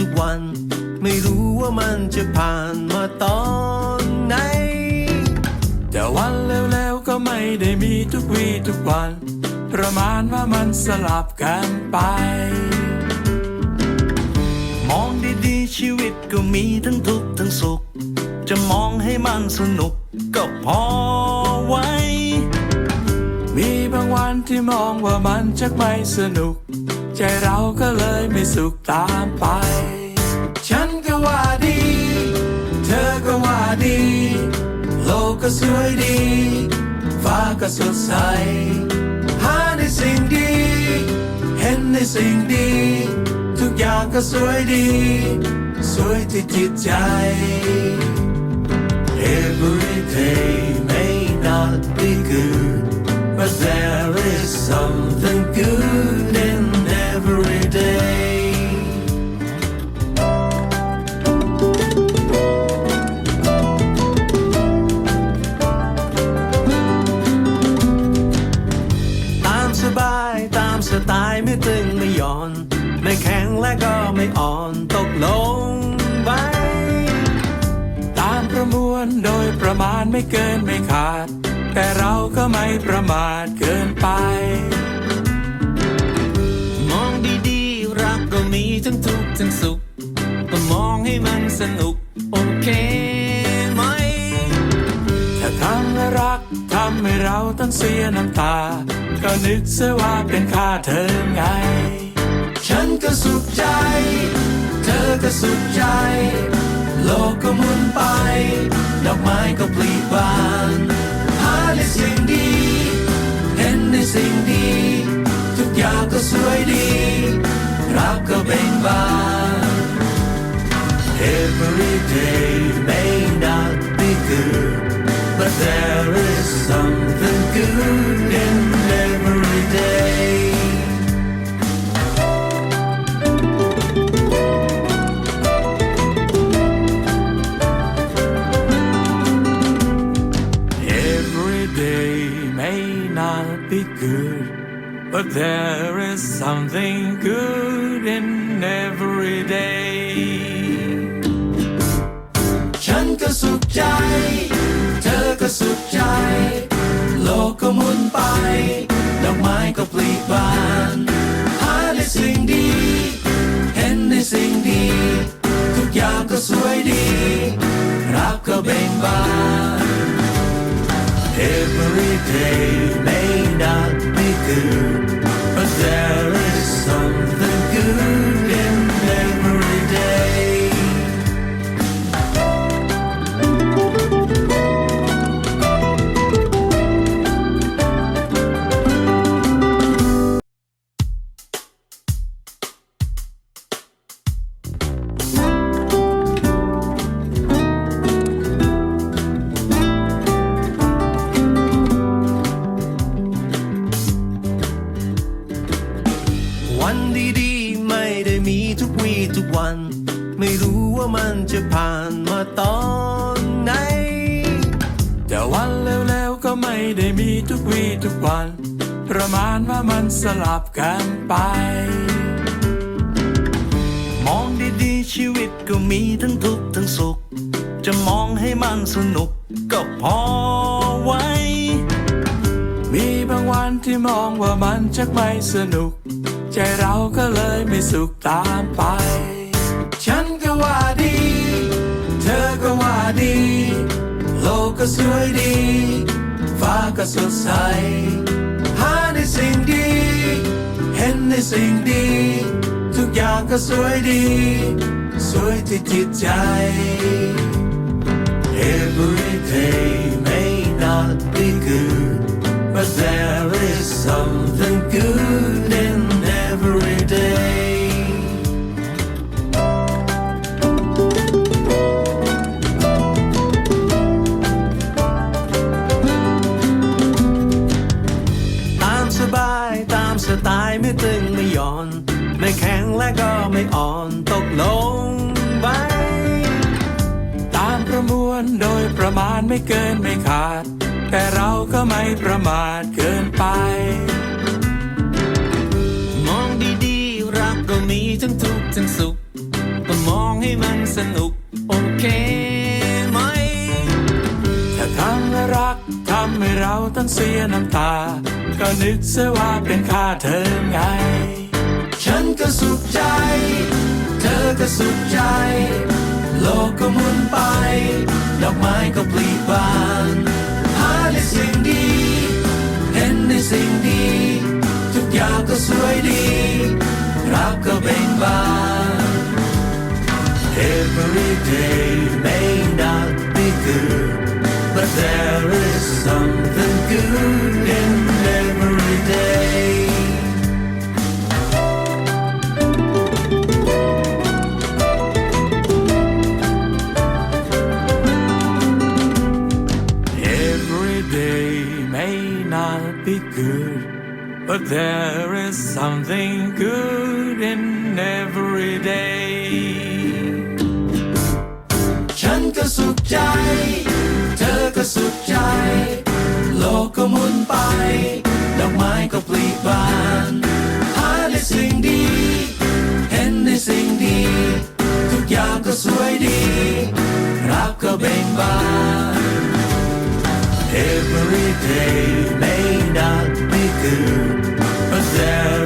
ทุกวัน ไม่รู้ว่ามันจะผ่านมาตอนไหน แต่วันเร็วๆก็ไม่ได้มีทุกวีทุกวัน ประมาณว่ามันสลับกันไป มองดีๆชีวิตก็มีทั้งทุกข์ทั้งสุข จะมองให้มันสนุกก็พอไว้ มีบางวันที่มองว่ามันจะไม่สนุก ใจเราก็เลยไม่สุขตามไป ฉันก็ว่าดี เธอก็ว่าดี โลกก็สวยดี ฟ้าก็สดใส หาในสิ่งดี เห็นในสิ่งดี ทุกอย่างก็สวยดี สวยที่จิตใจ ไม่อ่อนตกลงไปตามประมวลโดยประมาณไม่เกินไม่ขาด แต่เราก็ไม่ประมาทเกินไป มองดีๆ รักก็มีทั้งทุกข์ทั้งสุขก็มองให้มันสนุกโอเคไหม ถ้าทำให้รักทำให้เราต้องเสียน้ำตา ก็นึกเสียว่าเป็นค่าเธอไง ฉันก็สุข ก็สุขใจ โลกก็หมุนไป ดอกไม้ก็ปลีบานหาในสิ่งดี เห็นในสิ่งดี ทุกอย่างก็สวยดี รักก็เบ่งบาน Every day may not be good but there is something good day may not be good, but there is something good in every day. ฉันก็สุขใจ เธอก็สุขใจ โลกก็หมุนไป ดอกไม้ก็ปลีบาน หาในสิ่งดี เห็นในสิ่งดี ทุกอย่างก็สวยดี รักก็เบ่งบาน Every day may not be good but there ไม่ได้มีทุกวีทุกวัน ไม่รู้ว่ามันจะผ่านมาตอนไหน แต่วันเร็วๆก็ไม่ได้มีทุกวีทุกวัน ประมาณว่ามันสลับกันไป มองดีๆชีวิตก็มีทั้งทุกข์ทั้งสุข จะมองให้มันสนุกก็พอไว้ มีบางวันที่มองว่ามันจะไม่สนุก ใจเราก็เลยไม่สุขตามไป ฉันก็ว่าดี เธอก็ว่าดี โลกก็สวยดี ฟ้าก็สดใส หาในสิ่งดี เห็นในสิ่งดี ทุกอย่างก็สวยดี สวยที่จิตใจ Every day ประมวลโดยประมาณไม่เกินไม่ขาด แต่เราก็ไม่ประมาทเกินไป มองดีๆ รักก็มีทั้งทุกข์ทั้งสุขก็มองให้มันสนุก โอเคไหม ถ้าทำและรักทำให้เราต้องเสียน้ำตา ก็นึกเสียว่าเป็นค่าเธอไง ฉันก็สุขใจ เธอก็สุขใจ โลกก็หมุนไป อกไม้ก็ปลีบานหาในสิ่งดี เห็นในสิ่งดี ทุกอย่างก็สวยดี รักก็เบ่งบาน Every day good, but there is something good in every day. ฉันก็สุขใจ เธอก็สุขใจ โลกก็หมุนไป ดอกไม้ก็ปลีบานหาในสิ่งดี เห็นในสิ่งดี ทุกอย่างก็สวยดี รักก็เบ่งบาน Every day may not be good, but there